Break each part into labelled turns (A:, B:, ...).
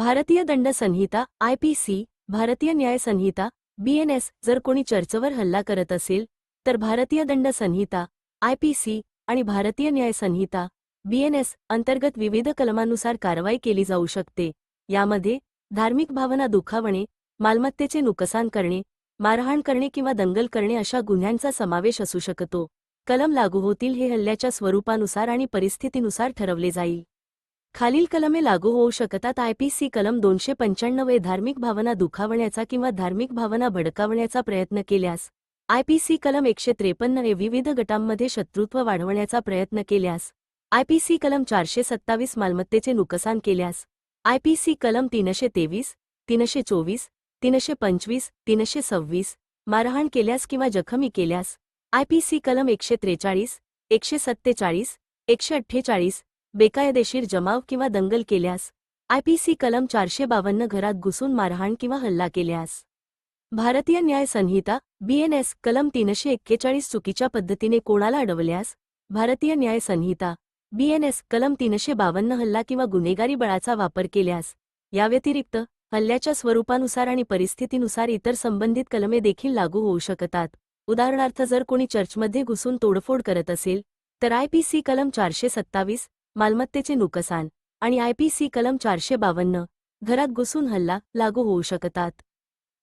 A: भारतीय दंड संहिता आयपीसी भारतीय न्याय संहिता बीएनएस जर कोणी चर्चवर हल्ला करत असेल तर भारतीय दंड संहिता आयपीसी आणि भारतीय न्याय संहिता बीएनएस अंतर्गत विविध कलमानुसार कारवाई केली जाऊ शकते. यामध्ये धार्मिक भावना दुखावणे मालमत्तेचे नुकसान करणे मारहाण करणे किंवा दंगल करणे अशा गुन्ह्यांचा समावेश असू शकतो. कलम लागू होतील हे हल्ल्याच्या स्वरूपानुसार आणि परिस्थितीनुसार ठरवले जाईल. खालील कलमे लागू होऊ शकतात. आयपीसी कलम दोनशे पंच्याण्णव धार्मिक भावना दुखावण्याचा किंवा धार्मिक भावना भडकावण्याचा प्रयत्न केल्यास आयपीसी कलम एकशे त्रेपन्न ए विविध गटांमध्ये शत्रुत्व वाढवण्याचा प्रयत्न केल्यास आयपीसी कलम चारशे सत्तावीस मालमत्तेचे नुकसान केल्यास आयपीसी कलम तीनशे तेवीस तीनशे चोवीस तीनशे पंचवीस तीनशे सव्वीस मारहाण केल्यास किंवा जखमी केल्यास आयपीसी कलम एकशे त्रेचाळीस एकशे सत्तेचाळीस एकशे अठ्ठेचाळीस बेकायदेशीर जमाव किंवा दंगल केल्यास आयपीसी कलम चारशे बावन्न घरात घुसून मारहाण किंवा हल्ला केल्यास. भारतीय न्याय संहिता बीएनएस कलम तीनशे एक्केचाळीस चुकीच्या पद्धतीने कोणाला अडवल्यास भारतीय न्याय संहिता बीएनएस कलम तीनशे बावन्न हल्ला किंवा गुन्हेगारी बळाचा वापर केल्यास याव्यतिरिक्त हल्ल्याच्या स्वरूपानुसार आणि परिस्थितीनुसार इतर संबंधित कलमे देखील लागू होऊ शकतात. उदाहरणार्थ जर कोणी चर्चमध्ये घुसून तोडफोड करत असेल तर आयपीसी कलम चारशे सत्तावीस मालमत्तेचे नुकसान आणि आयपीसी कलम चारशे बावन्न घरात घुसून हल्ला लागू होऊ शकतात.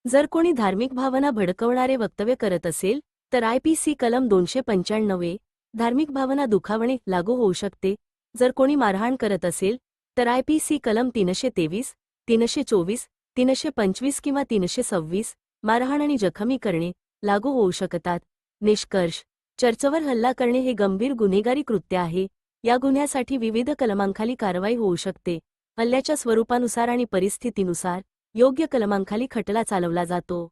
A: जर कोणी धार्मिक भावना भडकवणारे वक्तव्य करत असेल तर आयपीसी कलम दोनशे पंच्याण्णव धार्मिक भावना दुखावणे लागू होऊ शकते. जर कोणी मारहाण करत असेल तर आयपीसी कलम तीनशे तेवीस तीनशे चोवीस तीनशे पंचवीस किंवा तीनशे सव्वीस मारहाण आणि जखमी करणे लागू होऊ शकतात. निष्कर्ष चर्चवर हल्ला करणे हे गंभीर गुन्हेगारी कृत्य आहे. या गुन्ह्यासाठी विविध कलमांखाली कारवाई होऊ शकते. हल्ल्याच्या स्वरूपानुसार आणि परिस्थितीनुसार योग्य कलमांखाली खटला चालवला जातो.